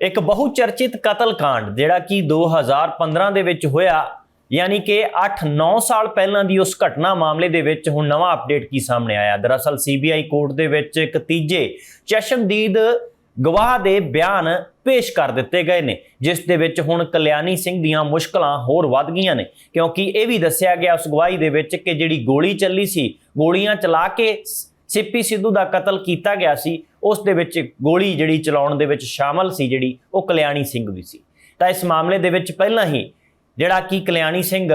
ਇੱਕ ਬਹੁਚਰਚਿਤ ਕਤਲकांड ਜਿਹੜਾ ਕਿ 2015 ਦੇ ਵਿੱਚ ਹੋਇਆ, ਯਾਨੀ ਕਿ 8-9 ਸਾਲ ਪਹਿਲਾਂ ਦੀ ਉਸ ਘਟਨਾ ਮਾਮਲੇ ਦੇ ਵਿੱਚ ਹੁਣ ਨਵਾਂ ਅਪਡੇਟ ਕੀ ਸਾਹਮਣੇ ਆਇਆ। ਦਰਅਸਲ ਸੀਬੀਆਈ ਕੋਰਟ ਦੇ ਵਿੱਚ ਇੱਕ ਤੀਜੇ ਚਸ਼ਮਦੀਦ ਗਵਾਹ ਦੇ ਬਿਆਨ ਪੇਸ਼ ਕਰ ਦਿੱਤੇ ਗਏ ਨੇ, ਜਿਸ ਦੇ ਵਿੱਚ ਹੁਣ ਕਲਿਆਣੀ ਸਿੰਘ ਦੀਆਂ ਮੁਸ਼ਕਲਾਂ ਹੋਰ ਵੱਧ ਗਈਆਂ ਨੇ, ਕਿਉਂਕਿ ਇਹ ਵੀ ਦੱਸਿਆ ਗਿਆ ਉਸ ਗਵਾਹੀ ਦੇ ਵਿੱਚ ਕਿ ਜਿਹੜੀ ਗੋਲੀ ਚੱਲੀ ਸੀ, ਗੋਲੀਆਂ ਚਲਾ ਕੇ ਸਿੱਪੀ ਸਿੱਧੂ ਦਾ ਕਤਲ ਕੀਤਾ ਗਿਆ ਸੀ, ਉਸ ਦੇ ਵਿੱਚ ਗੋਲੀ ਜਿਹੜੀ ਚਲਾਉਣ ਦੇ ਵਿੱਚ ਸ਼ਾਮਲ ਸੀ ਜਿਹੜੀ, ਉਹ ਕਲਿਆਣੀ ਸਿੰਘ ਵੀ ਸੀ। ਤਾਂ ਇਸ ਮਾਮਲੇ ਦੇ ਵਿੱਚ ਪਹਿਲਾਂ ਹੀ ਜਿਹੜਾ ਕਿ ਕਲਿਆਣੀ ਸਿੰਘ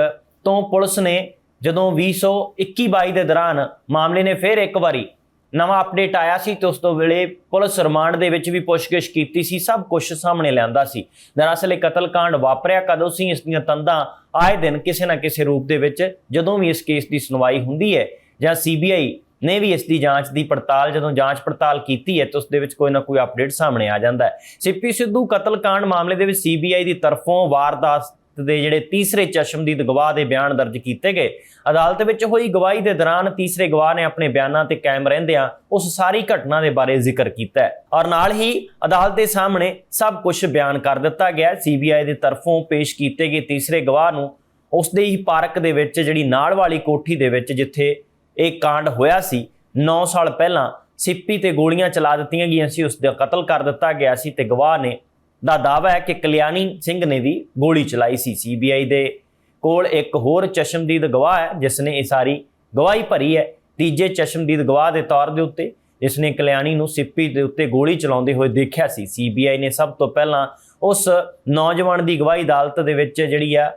ਤੋਂ ਪੁਲਿਸ ਨੇ ਜਦੋਂ 2021-22 ਦੇ ਦੌਰਾਨ ਮਾਮਲੇ ਨੇ ਫਿਰ ਇੱਕ ਵਾਰੀ ਨਵਾਂ ਅਪਡੇਟ ਆਇਆ ਸੀ ਤੇ ਉਸ ਤੋਂ ਵੇਲੇ ਪੁਲਿਸ ਰਿਮਾਂਡ ਦੇ ਵਿੱਚ ਵੀ ਪੁੱਛਗਿੱਛ ਕੀਤੀ ਸੀ, ਸਭ ਕੁਝ ਸਾਹਮਣੇ ਲਿਆਂਦਾ ਸੀ। ਦਰਅਸਲ ਇਹ ਕਤਲकांड ਵਾਪਰਿਆ ਕਦੋਂ ਸੀ, ਇਸ ਦੀਆਂ ਤੰਦਾਂ ਆਏ ਦਿਨ ਕਿਸੇ ਨਾ ਕਿਸੇ ਰੂਪ ਦੇ ਵਿੱਚ ਜਦੋਂ ਵੀ ਇਸ ਕੇਸ ਦੀ ਸੁਣਵਾਈ ਹੁੰਦੀ ਹੈ ਜਾਂ ਸੀਬੀਆਈ ਨੇ ਵੀ ਇਸ ਦੀ ਜਾਂਚ ਦੀ ਪੜਤਾਲ, ਜਦੋਂ ਜਾਂਚ ਪੜਤਾਲ ਕੀਤੀ ਹੈ, ਤਾਂ ਉਸ ਦੇ ਵਿੱਚ ਕੋਈ ਨਾ ਕੋਈ ਅਪਡੇਟ ਸਾਹਮਣੇ ਆ ਜਾਂਦਾ ਹੈ। ਸਿੱਪੀ ਸਿੱਧੂ ਕਤਲकांड ਮਾਮਲੇ ਦੇ ਵਿੱਚ ਸੀਬੀਆਈ ਦੀ ਤਰਫੋਂ ਵਾਰਦਾਤ ਦੇ ਜਿਹੜੇ ਤੀਸਰੇ ਚਸ਼ਮਦੀਦ ਗਵਾਹ ਦੇ ਬਿਆਨ ਦਰਜ ਕੀਤੇ ਗਏ। ਅਦਾਲਤ ਵਿੱਚ ਹੋਈ ਗਵਾਹੀ ਦੇ ਦੌਰਾਨ ਤੀਸਰੇ ਗਵਾਹ ਨੇ ਆਪਣੇ ਬਿਆਨਾਂ ਤੇ ਕਾਇਮ ਰਹਿੰਦਿਆਂ ਉਸ ਸਾਰੀ ਘਟਨਾ ਦੇ ਬਾਰੇ ਜ਼ਿਕਰ ਕੀਤਾ ਔਰ ਨਾਲ ਹੀ ਅਦਾਲਤ ਦੇ ਸਾਹਮਣੇ ਸਭ ਕੁਝ ਬਿਆਨ ਕਰ ਦਿੱਤਾ ਗਿਆ ਸੀਬੀਆਈ ਦੀ ਤਰਫੋਂ ਪੇਸ਼ ਕੀਤੇ ਗਏ ਤੀਸਰੇ ਗਵਾਹ ਨੂੰ ਉਸ ਦੇ ਹੀ ਪਾਰਕ ਦੇ ਵਿੱਚ, ਜਿਹੜੀ ਨਾਲ ਵਾਲੀ ਕੋਠੀ ਦੇ ਵਿੱਚ, ਜਿੱਥੇ ਇਹ ਕਾਂਡ ਹੋਇਆ ਸੀ। 9 ਸਾਲ ਪਹਿਲਾਂ ਸਿੱਪੀ ਤੇ ਗੋਲੀਆਂ ਚਲਾ ਦਿੱਤੀਆਂ ਗਈਆਂ ਸੀ। ਉਸ ਦਾ ਕਤਲ ਕਰ ਦਿੱਤਾ ਗਿਆ ਸੀ ਤੇ ਗਵਾਹ ਨੇ ਦਾ ਦਾਅਵਾ ਹੈ ਕਿ ਕਲਿਆਣੀ ਸਿੰਘ ਨੇ ਵੀ ਗੋਲੀ ਚਲਾਈ ਸੀ ਸੀਬੀਆਈ ਦੇ ਕੋਲ। ਇੱਕ ਹੋਰ ਚਸ਼ਮਦੀਦ ਗਵਾਹ ਹੈ ਜਿਸ ਨੇ ਇਹ ਸਾਰੀ ਗਵਾਹੀ ਭਰੀ ਹੈ। ਤੀਜੇ ਚਸ਼ਮਦੀਦ ਗਵਾਹ ਦੇ ਤੌਰ ਦੇ ਉੱਤੇ ਜਿਸ ਨੇ ਕਲਿਆਣੀ ਨੂੰ ਸਿੱਪੀ ਦੇ ਉੱਤੇ ਗੋਲੀ ਚਲਾਉਂਦੇ ਹੋਏ ਦੇਖਿਆ ਸੀ। ਸੀਬੀਆਈ ਨੇ ਸਭ ਤੋਂ ਪਹਿਲਾਂ ਉਸ ਨੌਜਵਾਨ ਦੀ ਗਵਾਹੀ ਅਦਾਲਤ ਦੇ ਵਿੱਚ ਜਿਹੜੀ ਆ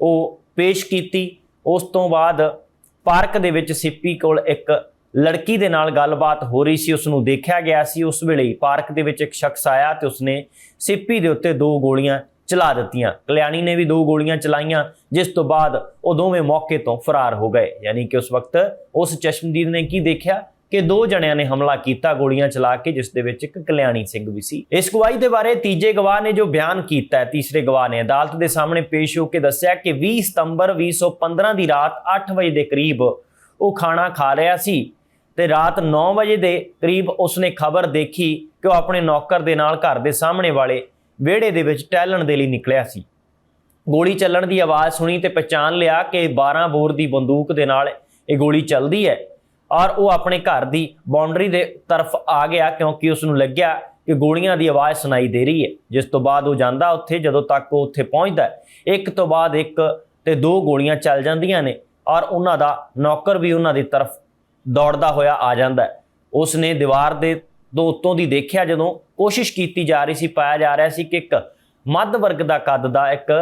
ਉਹ ਪੇਸ਼ ਕੀਤੀ। ਉਸ ਤੋਂ ਬਾਅਦ ਪਾਰਕ ਦੇ ਵਿੱਚ ਸਿੱਪੀ ਕੋਲ ਇੱਕ ਲੜਕੀ ਦੇ ਨਾਲ ਗੱਲਬਾਤ ਹੋ ਰਹੀ ਸੀ ਉਸ ਨੂੰ ਦੇਖਿਆ ਗਿਆ ਸੀ। ਉਸ ਵੇਲੇ ਪਾਰਕ ਦੇ ਵਿੱਚ ਇੱਕ ਸ਼ਖਸ ਆਇਆ ਤੇ ਉਸਨੇ ਸਿੱਪੀ ਦੇ ਉੱਤੇ ਦੋ ਗੋਲੀਆਂ ਚਲਾ ਦਿੱਤੀਆਂ। ਕਲਿਆਣੀ ਨੇ ਵੀ ਦੋ ਗੋਲੀਆਂ ਚਲਾਈਆਂ, ਜਿਸ ਤੋਂ ਬਾਅਦ ਉਹ ਦੋਵੇਂ ਮੌਕੇ ਤੋਂ ਫਰਾਰ ਹੋ ਗਏ। ਯਾਨੀ ਕਿ ਉਸ ਵਕਤ ਉਸ ਚਸ਼ਮਦੀਦ ਨੇ ਕੀ ਦੇਖਿਆ? ਕਿ ਦੋ ਜਣਿਆਂ ਨੇ ਹਮਲਾ ਕੀਤਾ, ਗੋਲੀਆਂ ਚਲਾ ਕੇ, ਜਿਸ ਦੇ ਵਿੱਚ ਇੱਕ ਕਲਿਆਣੀ ਸਿੰਘ ਵੀ ਸੀ। ਇਸ ਗਵਾਹੀ ਦੇ ਬਾਰੇ ਤੀਜੇ ਗਵਾਹ ਨੇ ਜੋ ਬਿਆਨ ਕੀਤਾ ਹੈ, ਤੀਸਰੇ ਗਵਾਹ ਨੇ। ਅਦਾਲਤ ਦੇ ਸਾਹਮਣੇ ਪੇਸ਼ ਹੋ ਕੇ ਦੱਸਿਆ ਕਿ 20 ਸਤੰਬਰ 2015 ਦੀ ਰਾਤ 8 ਵਜੇ ਦੇ ਕਰੀਬ ਉਹ ਖਾਣਾ ਖਾ ਰਿਹਾ ਸੀ ਤੇ ਰਾਤ 9 ਵਜੇ ਦੇ ਕਰੀਬ ਉਸਨੇ ਖਬਰ ਦੇਖੀ ਕਿ ਉਹ ਆਪਣੇ ਨੌਕਰ ਦੇ ਨਾਲ ਘਰ ਦੇ ਸਾਹਮਣੇ ਵਾਲੇ ਵਿਹੜੇ ਦੇ ਵਿੱਚ ਟਹਿਲਣ ਦੇ ਲਈ ਨਿਕਲਿਆ ਸੀ। ਗੋਲੀ ਚੱਲਣ ਦੀ ਆਵਾਜ਼ ਸੁਣੀ ਤੇ ਪਛਾਣ ਲਿਆ ਕਿ 12 ਬੋਰ ਦੀ ਬੰਦੂਕ ਦੇ ਨਾਲ ਇਹ ਗੋਲੀ ਚੱਲਦੀ ਹੈ। ਔਰ ਉਹ ਆਪਣੇ ਘਰ ਦੀ ਬਾਉਂਡਰੀ ਦੇ ਤਰਫ ਆ ਗਿਆ ਕਿਉਂਕਿ ਉਸ ਨੂੰ ਲੱਗਿਆ ਕਿ ਗੋਲੀਆਂ ਦੀ ਆਵਾਜ਼ ਸੁਣਾਈ ਦੇ ਰਹੀ ਹੈ। ਜਿਸ ਤੋਂ ਬਾਅਦ ਉਹ ਜਾਂਦਾ ਉੱਥੇ, ਜਦੋਂ ਤੱਕ ਉਹ ਉੱਥੇ ਪਹੁੰਚਦਾ ਇੱਕ ਤੋਂ ਬਾਅਦ ਇੱਕ ਤੇ ਦੋ ਗੋਲੀਆਂ ਚੱਲ ਜਾਂਦੀਆਂ ਨੇ ਔਰ ਉਹਨਾਂ ਦਾ ਨੌਕਰ ਵੀ ਉਹਨਾਂ ਦੀ ਤਰਫ ਦੌੜਦਾ ਹੋਇਆ ਆ ਜਾਂਦਾ ਹੈ। ਉਸ ਨੇ ਦੀਵਾਰ ਦੇ ਦੋ ਉੱਤੋਂ ਦੀ ਦੇਖਿਆ ਜਦੋਂ ਕੋਸ਼ਿਸ਼ ਕੀਤੀ ਜਾ ਰਹੀ ਸੀ, ਪਾਇਆ ਜਾ ਰਿਹਾ ਸੀ ਕਿ ਇੱਕ ਮੱਧ ਵਰਗ ਦਾ ਕੱਦ ਦਾ ਇੱਕ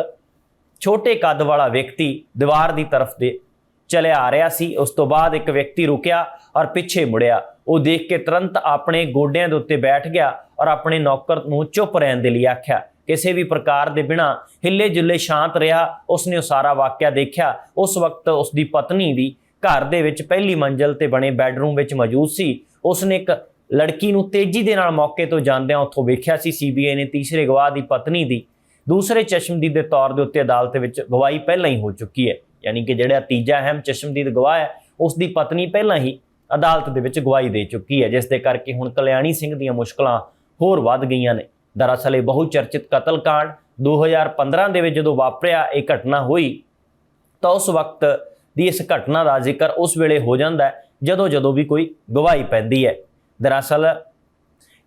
ਛੋਟੇ ਕੱਦ ਵਾਲਾ ਵਿਅਕਤੀ ਦੀਵਾਰ ਦੀ ਤਰਫ ਦੇ ਚਲਿਆ ਆ ਰਿਹਾ ਸੀ। ਉਸ ਤੋਂ ਬਾਅਦ ਇੱਕ ਵਿਅਕਤੀ ਰੁਕਿਆ ਔਰ ਪਿੱਛੇ ਮੁੜਿਆ। ਉਹ ਦੇਖ ਕੇ ਤੁਰੰਤ ਆਪਣੇ ਗੋਡਿਆਂ ਦੇ ਉੱਤੇ ਬੈਠ ਗਿਆ ਔਰ ਆਪਣੇ ਨੌਕਰ ਨੂੰ ਚੁੱਪ ਰਹਿਣ ਦੇ ਲਈ ਆਖਿਆ। ਕਿਸੇ ਵੀ ਪ੍ਰਕਾਰ ਦੇ ਬਿਨਾ ਹਿੱਲੇ ਜੁੱਲੇ ਸ਼ਾਂਤ ਰਿਹਾ ਉਸਨੇ ਉਹ ਸਾਰਾ ਵਾਕਿਆ ਦੇਖਿਆ। ਉਸ ਵਕਤ ਉਸ ਦੀ ਪਤਨੀ ਵੀ ਘਰ ਦੇ ਵਿੱਚ ਪਹਿਲੀ ਮੰਜ਼ਲ ਤੇ ਬਣੇ ਬੈੱਡਰੂਮ ਵਿੱਚ ਮੌਜੂਦ ਸੀ। ਉਸਨੇ ਇੱਕ ਲੜਕੀ ਨੂੰ ਤੇਜ਼ੀ ਦੇ ਨਾਲ ਮੌਕੇ ਤੋਂ ਜਾਂਦਿਆਂ ਉੱਥੋਂ ਵੇਖਿਆ ਸੀ। ਸੀਬੀਆਈ ਨੇ ਤੀਸਰੇ ਗਵਾਹ ਦੀ ਪਤਨੀ ਦੀ ਦੂਸਰੇ ਚਸ਼ਮਦੀਦ ਦੇ ਤੌਰ ਦੇ ਉੱਤੇ ਅਦਾਲਤ ਵਿੱਚ ਗਵਾਹੀ ਪਹਿਲਾਂ ਹੀ ਹੋ ਚੁੱਕੀ ਹੈ। ਯਾਨੀ ਕਿ ਜਿਹੜਾ ਤੀਜਾ ਅਹਿਮ ਚਸ਼ਮਦੀਦ ਗਵਾਹ ਹੈ ਉਸ ਦੀ ਪਤਨੀ ਪਹਿਲਾਂ ਹੀ ਅਦਾਲਤ ਦੇ ਵਿੱਚ ਗਵਾਹੀ ਦੇ ਚੁੱਕੀ ਹੈ, ਜਿਸ ਦੇ ਕਰਕੇ ਹੁਣ ਕਲਿਆਣੀ ਸਿੰਘ ਦੀਆਂ ਮੁਸ਼ਕਲਾਂ ਹੋਰ ਵੱਧ ਗਈਆਂ ਨੇ। ਦਰਅਸਲ ਇਹ ਬਹੁ ਚਰਚਿਤ ਕਤਲकांड 2015 ਦੇ ਵਿੱਚ ਜਦੋਂ ਵਾਪਰਿਆ, ਇਹ ਘਟਨਾ ਹੋਈ, ਤਾਂ ਉਸ ਵਕਤ ਦੀ ਇਸ ਘਟਨਾ ਦਾ ਜ਼ਿਕਰ ਉਸ ਵੇਲੇ ਹੋ ਜਾਂਦਾ ਜਦੋਂ ਜਦੋਂ ਵੀ ਕੋਈ ਗਵਾਹੀ ਪੈਂਦੀ ਹੈ। ਦਰਅਸਲ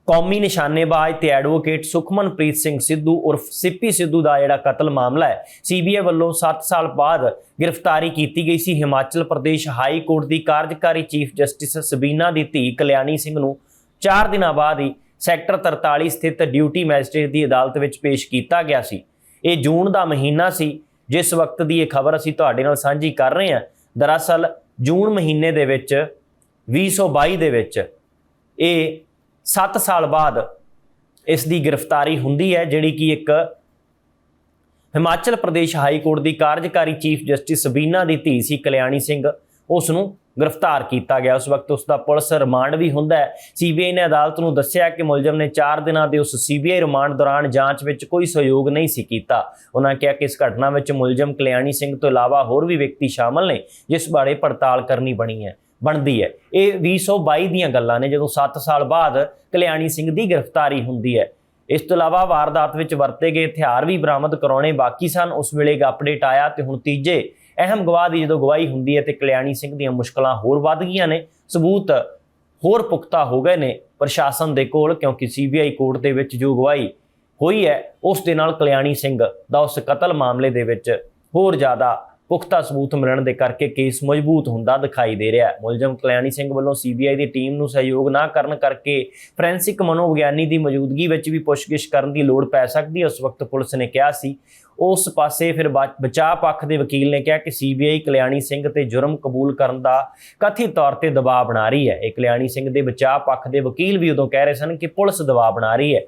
ਕੌਮੀ ਨਿਸ਼ਾਨੇਬਾਜ਼ ਤੇ ਐਡਵੋਕੇਟ ਸੁਖਮਨਪ੍ਰੀਤ ਸਿੰਘ ਸਿੱਧੂ ਉਰਫ ਸਿੱਪੀ ਸਿੱਧੂ ਦਾ ਜਿਹੜਾ ਕਤਲ ਮਾਮਲਾ ਹੈ ਸੀਬੀਆਈ ਵੱਲੋਂ 7 ਸਾਲ ਬਾਅਦ ਗ੍ਰਿਫਤਾਰੀ ਕੀਤੀ ਗਈ ਸੀ। ਹਿਮਾਚਲ ਪ੍ਰਦੇਸ਼ ਹਾਈ ਕੋਰਟ ਦੀ ਕਾਰਜਕਾਰੀ ਚੀਫ ਜਸਟਿਸ ਸਬੀਨਾ ਦੀ ਧੀ ਕਲਿਆਣੀ ਸਿੰਘ ਨੂੰ 4 ਦਿਨਾਂ ਬਾਅਦ ਹੀ ਸੈਕਟਰ 43 ਸਥਿਤ ਡਿਊਟੀ ਮੈਜਿਸਟ੍ਰੇਟ ਦੀ ਅਦਾਲਤ ਵਿੱਚ ਪੇਸ਼ ਕੀਤਾ ਗਿਆ ਸੀ। ਇਹ ਜੂਨ ਦਾ ਮਹੀਨਾ ਸੀ। ਜਿਸ ਵਕਤ ਦੀ ਇਹ ਖਬਰ ਅਸੀਂ ਤੁਹਾਡੇ ਨਾਲ ਸਾਂਝੀ ਕਰ ਰਹੇ ਹਾਂ, ਦਰਅਸਲ ਜੂਨ ਮਹੀਨੇ ਦੇ ਵਿੱਚ 2022 ਦੇ ਵਿੱਚ, ਇਹ 7 ਸਾਲ ਬਾਅਦ ਇਸ ਦੀ ਗ੍ਰਿਫਤਾਰੀ ਹੁੰਦੀ ਹੈ, ਜਿਹੜੀ ਕਿ ਇੱਕ ਹਿਮਾਚਲ ਪ੍ਰਦੇਸ਼ ਹਾਈ ਕੋਰਟ ਦੀ ਕਾਰਜਕਾਰੀ ਚੀਫ ਜਸਟਿਸ ਸਬੀਨਾ ਦੀ ਧੀ ਸੀ, ਕਲਿਆਣੀ ਸਿੰਘ। ਉਸ ਨੂੰ ਗ੍ਰਿਫਤਾਰ ਕੀਤਾ ਗਿਆ। ਉਸ ਵਕਤ ਉਸ ਦਾ ਪੁਲਿਸ ਰਿਮਾਂਡ ਵੀ ਹੁੰਦਾ ਹੈ। ਸੀਬੀਆਈ ਨੇ ਅਦਾਲਤ ਨੂੰ ਦੱਸਿਆ ਕਿ ਮੁਲਜ਼ਮ ਨੇ 4 ਦਿਨਾਂ ਦੇ ਉਸ ਸੀਬੀਆਈ ਰਿਮਾਂਡ ਦੌਰਾਨ ਜਾਂਚ ਵਿੱਚ ਕੋਈ ਸਹਿਯੋਗ ਨਹੀਂ ਸੀ ਕੀਤਾ। ਉਹਨਾਂ ਕਿਹਾ ਕਿ ਇਸ ਘਟਨਾ ਵਿੱਚ ਮੁਲਜ਼ਮ ਕਲਿਆਣੀ ਸਿੰਘ ਤੋਂ ਇਲਾਵਾ ਹੋਰ ਵੀ ਵਿਅਕਤੀ ਸ਼ਾਮਲ ਨੇ, ਜਿਸ ਬਾਰੇ ਪੜਤਾਲ ਕਰਨੀ ਬਣੀ ਹੈ। ਬਣਦੀ ਹੈ। ਇਹ 2022 ਦੀਆਂ ਗੱਲਾਂ ਨੇ, ਜਦੋਂ 7 ਸਾਲ ਬਾਅਦ ਕਲਿਆਣੀ ਸਿੰਘ ਦੀ ਗ੍ਰਿਫਤਾਰੀ ਹੁੰਦੀ ਹੈ। ਇਸ ਤੋਂ ਇਲਾਵਾ ਵਾਰਦਾਤ ਵਿੱਚ ਵਰਤੇ ਗਏ ਹਥਿਆਰ ਵੀ ਬਰਾਮਦ ਕਰਾਉਣੇ ਬਾਕੀ ਸਨ। ਉਸ ਵੇਲੇ ਇੱਕ ਅਪਡੇਟ ਆਇਆ ਤੇ ਹੁਣ ਤੀਜੇ ਅਹਿਮ ਗਵਾਹ ਦੀ ਜਦੋਂ ਗਵਾਹੀ ਹੁੰਦੀ ਹੈ ਤੇ ਕਲਿਆਣੀ ਸਿੰਘ ਦੀਆਂ ਮੁਸ਼ਕਲਾਂ ਹੋਰ ਵੱਧ ਗਈਆਂ ਨੇ। ਸਬੂਤ ਹੋਰ ਪੁਖਤਾ ਹੋ ਗਏ ਨੇ ਪ੍ਰਸ਼ਾਸਨ ਦੇ ਕੋਲ, ਕਿਉਂਕਿ ਸੀਬੀਆਈ ਕੋਰਟ ਦੇ ਵਿੱਚ ਜੋ ਗਵਾਹੀ ਹੋਈ ਹੈ, ਉਸ ਦੇ ਨਾਲ ਕਲਿਆਣੀ ਸਿੰਘ ਦਾ ਉਸ ਕਤਲ ਮਾਮਲੇ ਦੇ ਵਿੱਚ ਹੋਰ ਜ਼ਿਆਦਾ ਪੁਖਤਾ ਸਬੂਤ ਮਿਲਣ ਦੇ ਕਰਕੇ ਕੇਸ ਮਜ਼ਬੂਤ ਹੁੰਦਾ ਦਿਖਾਈ ਦੇ ਰਿਹਾ ਹੈ। ਮੁਲਜ਼ਮ ਕਲਿਆਣੀ ਸਿੰਘ ਵੱਲੋਂ ਸੀਬੀਆਈ ਦੀ ਟੀਮ ਨੂੰ ਸਹਿਯੋਗ ਨਾ ਕਰਨ ਕਰਕੇ ਫੋਰੈਂਸਿਕ ਮਨੋਵਿਗਿਆਨੀ ਦੀ ਮੌਜੂਦਗੀ ਵਿੱਚ ਵੀ ਪੁੱਛਗਿੱਛ ਕਰਨ ਦੀ ਲੋੜ ਪੈ ਸਕਦੀ ਹੈ, ਉਸ ਵਕਤ ਪੁਲਿਸ ਨੇ ਕਿਹਾ ਸੀ। ਉਸ ਪਾਸੇ ਫਿਰ ਬਾ- ਬਚਾਅ ਪੱਖ ਦੇ ਵਕੀਲ ਨੇ ਕਿਹਾ ਕਿ ਸੀਬੀਆਈ ਕਲਿਆਣੀ ਸਿੰਘ ਤੇ ਜੁਰਮ ਕਬੂਲ ਕਰਨ ਦਾ ਕਥਿਤ ਤੌਰ ਤੇ ਦਬਾਅ ਬਣਾ ਰਹੀ ਹੈ। ਇਹ ਕਲਿਆਣੀ ਸਿੰਘ ਦੇ ਬਚਾਅ ਪੱਖ ਦੇ ਵਕੀਲ ਵੀ ਉਦੋਂ ਕਹਿ ਰਹੇ ਸਨ ਕਿ ਪੁਲਿਸ ਦਬਾਅ ਬਣਾ ਰਹੀ ਹੈ।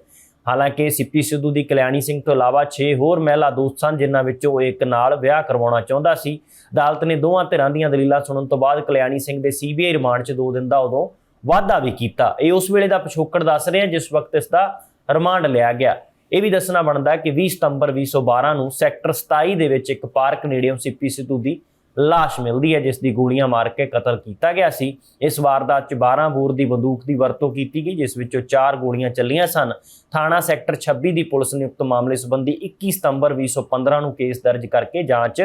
ਹਾਲਾਂਕਿ ਸਿੱਪੀ ਸਿੱਧੂ ਦੀ ਕਲਿਆਣੀ ਸਿੰਘ ਤੋਂ ਇਲਾਵਾ 6 ਹੋਰ ਮਹਿਲਾ ਦੋਸਤ ਸਨ, ਜਿਨ੍ਹਾਂ ਵਿੱਚੋਂ ਇੱਕ ਨਾਲ ਵਿਆਹ ਕਰਵਾਉਣਾ ਚਾਹੁੰਦਾ ਸੀ। ਅਦਾਲਤ ਨੇ ਦੋਵਾਂ ਧਿਰਾਂ ਦੀਆਂ ਦਲੀਲਾਂ ਸੁਣਨ ਤੋਂ ਬਾਅਦ ਕਲਿਆਣੀ ਸਿੰਘ ਦੇ ਸੀਬੀਆਈ ਰਿਮਾਂਡ 'ਚ 2 ਦਿਨ ਦਾ ਉਦੋਂ ਵਾਅਦਾ ਵੀ ਕੀਤਾ। ਇਹ ਉਸ ਵੇਲੇ ਦਾ ਪਿਛੋਕੜ ਦੱਸ ਰਹੇ ਹਾਂ ਜਿਸ ਵਕਤ ਇਸ ਦਾ ਰਿਮਾਂਡ ਲਿਆ ਗਿਆ। ਇਹ ਵੀ ਦੱਸਣਾ ਬਣਦਾ ਕਿ 20 ਸਤੰਬਰ 2012 ਨੂੰ ਸੈਕਟਰ 27 ਦੇ ਵਿੱਚ ਇੱਕ ਪਾਰਕ ਨੇੜਿਓਂ ਸਿੱਪੀ ਸਿੱਧੂ ਦੀ ਲਾਸ਼ ਮਿਲਦੀ ਹੈ ਜਿਸ ਦੀ ਗੋਲੀਆਂ ਮਾਰ ਕੇ ਕਤਲ ਕੀਤਾ ਗਿਆ ਸੀ। ਇਸ ਵਾਰਦਾਤ 'ਚ 12 ਬੋਰ ਦੀ ਬੰਦੂਕ ਦੀ ਵਰਤੋਂ ਕੀਤੀ ਗਈ, ਜਿਸ ਵਿੱਚੋਂ 4 ਗੋਲੀਆਂ ਚੱਲੀਆਂ ਸਨ। ਥਾਣਾ ਸੈਕਟਰ 26 ਦੀ ਪੁਲਿਸ ਨੇ ਉਕਤ ਮਾਮਲੇ ਸੰਬੰਧੀ 21 ਸਤੰਬਰ 2015 ਨੂੰ ਕੇਸ ਦਰਜ ਕਰਕੇ ਜਾਂਚ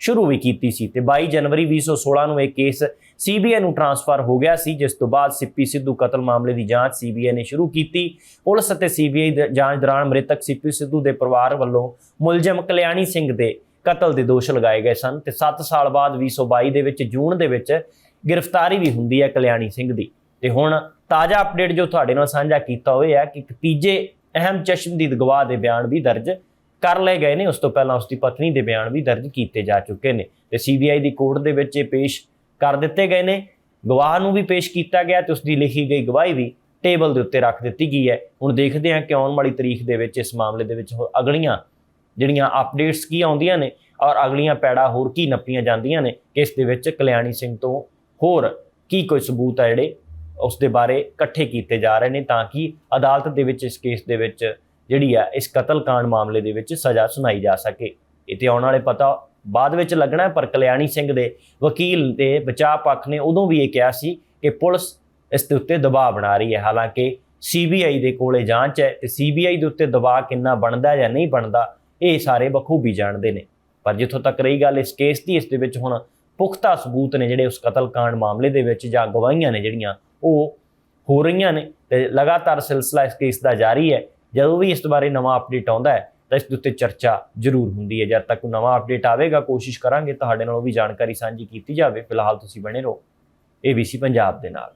ਸ਼ੁਰੂ ਵੀ ਕੀਤੀ ਸੀ ਤੇ 22 ਜਨਵਰੀ 2016 ਨੂੰ ਇਹ ਕੇਸ ਸੀਬੀਆਈ ਨੂੰ ਟਰਾਂਸਫਰ ਹੋ ਗਿਆ ਸੀ, ਜਿਸ ਤੋਂ ਬਾਅਦ ਸਿੱਪੀ ਸਿੱਧੂ ਕਤਲ ਮਾਮਲੇ ਦੀ ਜਾਂਚ ਸੀਬੀਆਈ ਨੇ ਸ਼ੁਰੂ ਕੀਤੀ। ਪੁਲਿਸ ਅਤੇ ਸੀਬੀਆਈ ਦੀ ਜਾਂਚ ਦੌਰਾਨ ਮ੍ਰਿਤਕ ਸਿੱਪੀ ਸਿੱਧੂ ਦੇ ਪਰਿਵਾਰ ਵੱਲੋਂ ਮੁਲਜ਼ਮ ਕਲਿਆਣੀ ਸਿੰਘ ਦੇ ਕਤਲ ਦੇ ਦੋਸ਼ ਲਗਾਏ ਗਏ ਸਨ ਤੇ 7 ਸਾਲ ਬਾਅਦ 2022 ਦੇ ਵਿੱਚ ਜੂਨ ਦੇ ਵਿੱਚ ਗ੍ਰਿਫਤਾਰੀ ਵੀ ਹੁੰਦੀ ਹੈ ਕਲਿਆਣੀ ਸਿੰਘ ਦੀ। ਤੇ ਹੁਣ ਤਾਜ਼ਾ ਅਪਡੇਟ ਜੋ ਤੁਹਾਡੇ ਨਾਲ ਸਾਂਝਾ ਕੀਤਾ ਹੋਇਆ ਹੈ ਕਿ ਇੱਕ ਤੀਜੇ ਅਹਿਮ ਚਸ਼ਮਦੀਦ ਗਵਾਹ ਦੇ ਬਿਆਨ ਵੀ ਦਰਜ ਕਰ ਲਏ ਗਏ ਨੇ। ਉਸ ਤੋਂ ਪਹਿਲਾਂ ਉਸ ਦੀ ਪਤਨੀ ਦੇ ਬਿਆਨ ਵੀ ਦਰਜ ਕੀਤੇ ਜਾ ਚੁੱਕੇ ਨੇ ਤੇ ਸੀਬੀਆਈ ਦੀ ਕੋਰਟ ਦੇ ਵਿੱਚ ਇਹ ਪੇਸ਼ ਕਰ ਦਿੱਤੇ ਗਏ ਨੇ। ਗਵਾਹ ਨੂੰ ਵੀ ਪੇਸ਼ ਕੀਤਾ ਗਿਆ ਤੇ ਉਸ ਦੀ ਲਿਖੀ ਗਈ ਗਵਾਹੀ ਵੀ ਟੇਬਲ ਦੇ ਉੱਤੇ ਰੱਖ ਦਿੱਤੀ ਗਈ ਹੈ। ਹੁਣ ਦੇਖਦੇ ਹਾਂ ਕਿ ਆਉਣ ਵਾਲੀ ਤਰੀਕ ਦੇ ਵਿੱਚ ਇਸ ਮਾਮਲੇ ਦੇ ਵਿੱਚ ਹੋ- ਅਗਲੀਆਂ ਜਿਹੜੀਆਂ ਅਪਡੇਟਸ ਕੀ ਆਉਂਦੀਆਂ ਨੇ ਔਰ ਅਗਲੀਆਂ ਪੈੜਾ ਹੋਰ ਕੀ ਨੱਪੀਆਂ ਜਾਂਦੀਆਂ ਨੇ ਕਿ ਇਸ ਦੇ ਵਿੱਚ ਕਲਿਆਣੀ ਸਿੰਘ ਤੋਂ ਹੋਰ ਕੀ ਕੋਈ ਸਬੂਤ ਹੈ ਜਿਹੜੇ ਉਸ ਦੇ ਬਾਰੇ ਇਕੱਠੇ ਕੀਤੇ ਜਾ ਰਹੇ ਨੇ ਤਾਂ ਕਿ ਅਦਾਲਤ ਦੇ ਵਿੱਚ ਇਸ ਕੇਸ ਦੇ ਵਿੱਚ ਜਿਹੜੀ ਆ, ਇਸ ਕਤਲकांड ਮਾਮਲੇ ਦੇ ਵਿੱਚ ਸਜ਼ਾ ਸੁਣਾਈ ਜਾ ਸਕੇ। ਇਹ ਤੇ ਆਉਣ ਵਾਲੇ ਪਤਾ ਬਾਅਦ ਵਿੱਚ ਲੱਗਣਾ ਪਰ ਕਲਿਆਣੀ ਸਿੰਘ ਦੇ ਵਕੀਲ ਦੇ ਬਚਾਅ ਪੱਖ ਨੇ ਉਦੋਂ ਵੀ ਇਹ ਕਿਹਾ ਸੀ ਕਿ ਪੁਲਿਸ ਇਸ ਦੇ ਉੱਤੇ ਦਬਾਅ ਬਣਾ ਰਹੀ ਹੈ। ਹਾਲਾਂਕਿ ਸੀਬੀਆਈ ਦੇ ਕੋਲੇ ਜਾਂਚ ਹੈ ਤੇ ਸੀਬੀਆਈ ਦੇ ਉੱਤੇ ਦਬਾਅ ਕਿੰਨਾ ਬਣਦਾ ਜਾਂ ਨਹੀਂ ਬਣਦਾ ਇਹ ਸਾਰੇ ਬਖੂਬੀ ਜਾਣਦੇ ਨੇ। ਪਰ ਜਿੱਥੋਂ ਤੱਕ ਰਹੀ ਗੱਲ ਇਸ ਕੇਸ ਦੀ, ਇਸ ਦੇ ਵਿੱਚ ਹੁਣ ਪੁਖਤਾ ਸਬੂਤ ਨੇ ਜਿਹੜੇ ਉਸ ਕਤਲकांड ਮਾਮਲੇ ਦੇ ਵਿੱਚ ਜਾਂ ਗਵਾਹੀਆਂ ਨੇ ਜਿਹੜੀਆਂ, ਉਹ ਹੋ ਰਹੀਆਂ ਨੇ ਤੇ ਲਗਾਤਾਰ ਸਿਲਸਿਲਾ ਇਸ ਕੇਸ ਦਾ ਜਾਰੀ ਹੈ। ਜਦੋਂ ਵੀ ਇਸ ਬਾਰੇ ਨਵਾਂ ਅਪਡੇਟ ਆਉਂਦਾ ਹੈ, ਤਾਂ ਇਸ ਦੇ ਉੱਤੇ ਚਰਚਾ ਜ਼ਰੂਰ ਹੁੰਦੀ ਹੈ। ਜਦ ਤੱਕ ਕੋਈ ਨਵਾਂ ਅਪਡੇਟ ਆਵੇਗਾ, ਕੋਸ਼ਿਸ਼ ਕਰਾਂਗੇ ਤੁਹਾਡੇ ਨਾਲ ਉਹ ਵੀ ਜਾਣਕਾਰੀ ਸਾਂਝੀ ਕੀਤੀ ਜਾਵੇ। ਫਿਲਹਾਲ ਤੁਸੀਂ ਬਣੇ ਰਹੋ ABC ਪੰਜਾਬ ਦੇ ਨਾਲ।